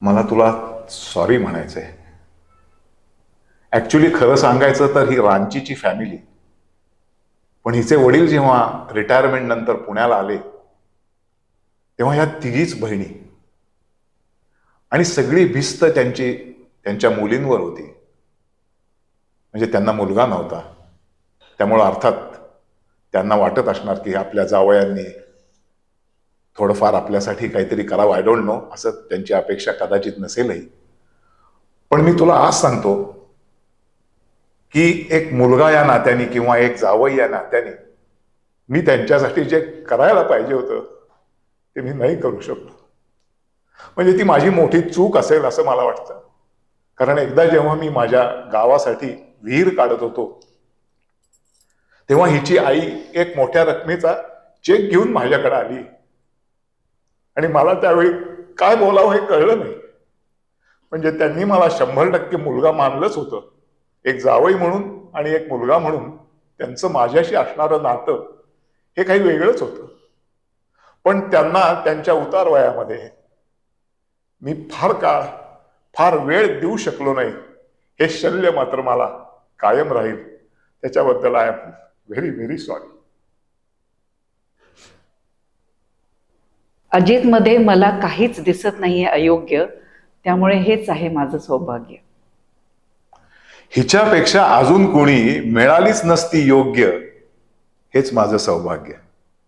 मला तुला सॉरी म्हणायचंय. ऍक्च्युली खरं सांगायचं तर ही रांचीची फॅमिली पण हिचे वडील जेव्हा रिटायरमेंट नंतर पुण्याला आले तेव्हा ह्या तिघीच बहिणी. आणि सगळी भिस्त त्यांची त्यांच्या मुलींवर होती. म्हणजे त्यांना मुलगा नव्हता. त्यामुळं अर्थात त्यांना वाटत असणार की आपल्या जावयांनी थोडंफार आपल्यासाठी काहीतरी करावं आय डोंट नो असं त्यांची अपेक्षा कदाचित नसेलही. पण मी तुला आज सांगतो की एक मुलगा या नात्याने किंवा एक जावई या नात्याने मी त्यांच्यासाठी जे करायला पाहिजे होतं ते मी नाही करू शकलो. म्हणजे ती माझी मोठी चूक असेल असं मला वाटतं. कारण एकदा जेव्हा मी माझ्या गावासाठी विहीर काढत होतो तेव्हा हिची आई एक मोठ्या रकमेचा चेक घेऊन माझ्याकडे आली. आणि मला त्यावेळी काय बोलावं हे कळलं नाही. म्हणजे त्यांनी मला शंभर टक्के मुलगा मानलंच होतं. एक जावई म्हणून आणि एक मुलगा म्हणून त्यांचं माझ्याशी असणारं नातं हे काही वेगळंच होतं. पण त्यांना त्यांच्या उतार वयामध्ये मी फार काळ फार वेळ देऊ शकलो नाही. हे शल्य मात्र मला कायम राहील. त्याच्याबद्दल I am very very sorry अजितमध्ये मला काहीच दिसत नाहीये अयोग्य. त्यामुळे हेच आहे माझं सौभाग्य. हिच्यापेक्षा अजून कोणी मिळालीच नसती योग्य हेच माझं सौभाग्य.